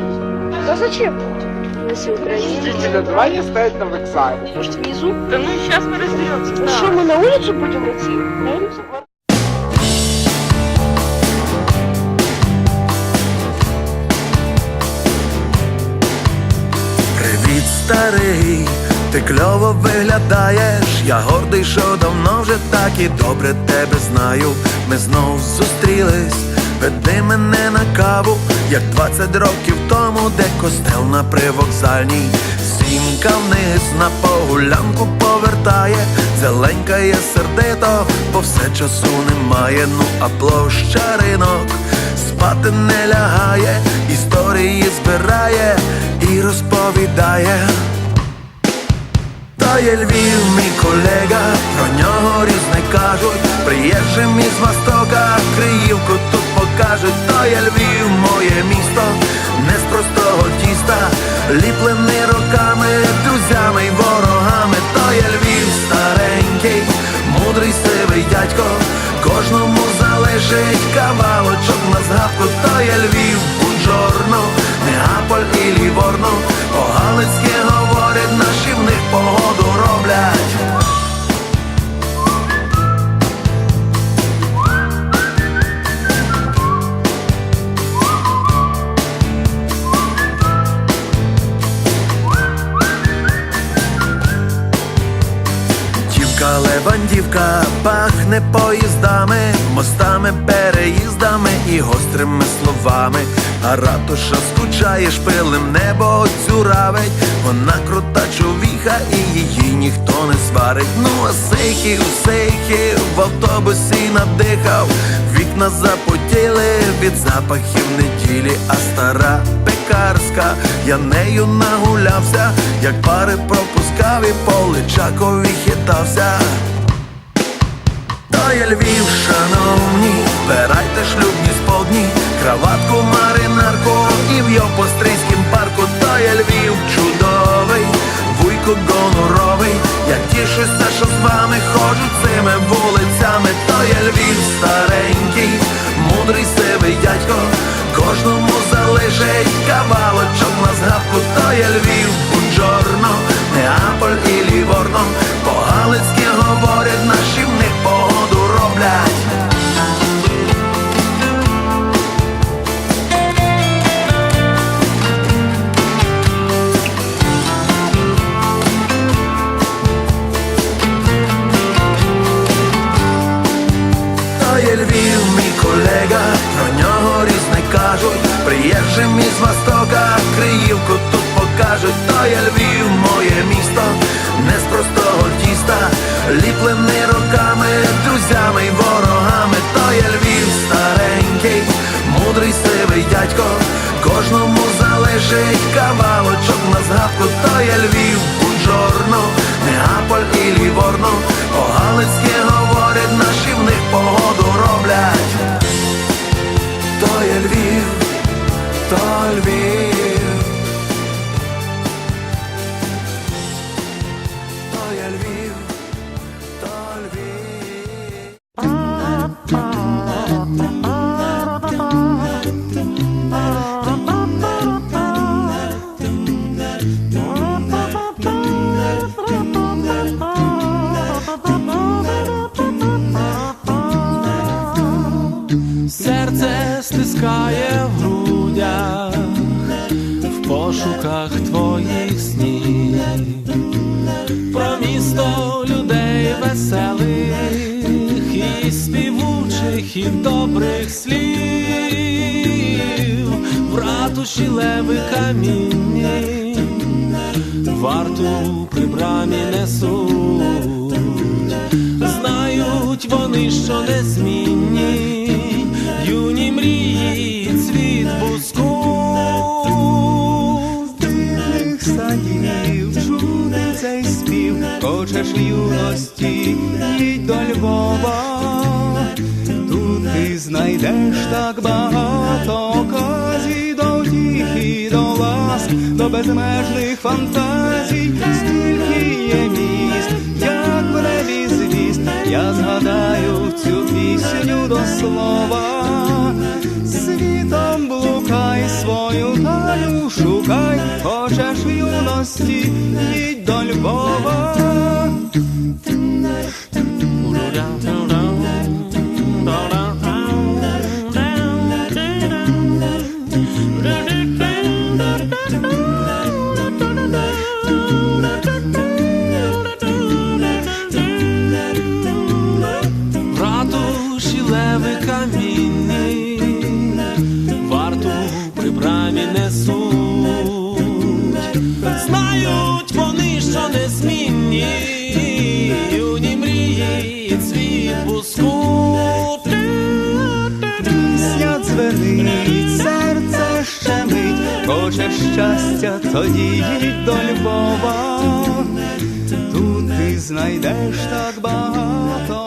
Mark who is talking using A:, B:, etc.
A: Да зачем? Если.
B: Действительно, давай не стоять на вокзале.
A: Может, внизу?
C: Да ну сейчас мы разберемся.
A: Ну что, мы на улицу будем идти? На улицу?
D: Привіт, старий, ти кльово виглядаєш, я гордий, що давно вже так і добре тебе знаю. Ми знов зустрілись, веди мене на каву, як 20 років тому, де костел на привокзальній. Сімка вниз на погулянку повертає, зеленька є сердито, бо все часу немає. Ну а площа ринок спати не лягає, історії збирає і розповідає. То є Львів, мій колега, про нього різне кажуть, приїжджим із Востока, Криївку тут покажуть, то є Львів, моє місто, не з простого тіста, ліплений роками, друзями й ворогами, то є Львів старенький, мудрий сивий дядько, кожному залишить кавалочок на згадку, то є Львів, бунжорно, Неаполь і Ліворно, по-галицьки говорять, наші Дівка левандівка пахне поїздами, мостами, переїздами і гострими словами. А ратуша скучає шпилем, небо дзюравить. Вона крута човіха і її ніхто не сварить. Ну а сейхи у в автобусі надихав. Вікна запотіли від запахів неділі, а стара пекарська, я нею нагулявся, як пари пропускав і по личакові хитався. То є Львів, шановні, збирайте шлюбні сподні, краватку, маринарку і в Йопострийськім парку, то є Львів чудовий, вуйко гоноровий, я тішуся, що з вами ходжу цими вулицями, то є Львів старенький, мудрий сивий дядько, кожному залишить кавалочок на згадку, то є Львів, бунджорно, Неаполь і Ліворно, по-галицьки говорять, наші в них погоду роблять. Мій колега, про нього різне кажуть, приїжджим із Востока, Криївку тут покажуть, то є Львів, моє місто, не з простого тіста, ліплений роками, То є
E: пошуках твоїх снів, про місто людей веселих і співучих, і добрих слів, в ратуші леви камінні, варту при брамі несуть. Знають вони, що незмінні, юні мрії,
F: їдь до Львова, тут ти знайдеш так багато казій, до втіх і до вас, до безмежних фантазій, стільки є міст, як мене звіст, я згадаю цю пісню до слова, світом блукай свою талю, шукай, хочеш юності, їдь до Львова.
E: Мають вони, що незмінні, юні мрії, і цвіт пуску.
F: Пісня дзвенить, серце щемить, хоче щастя, тоді їдь до Львова. Тут ти знайдеш так багато.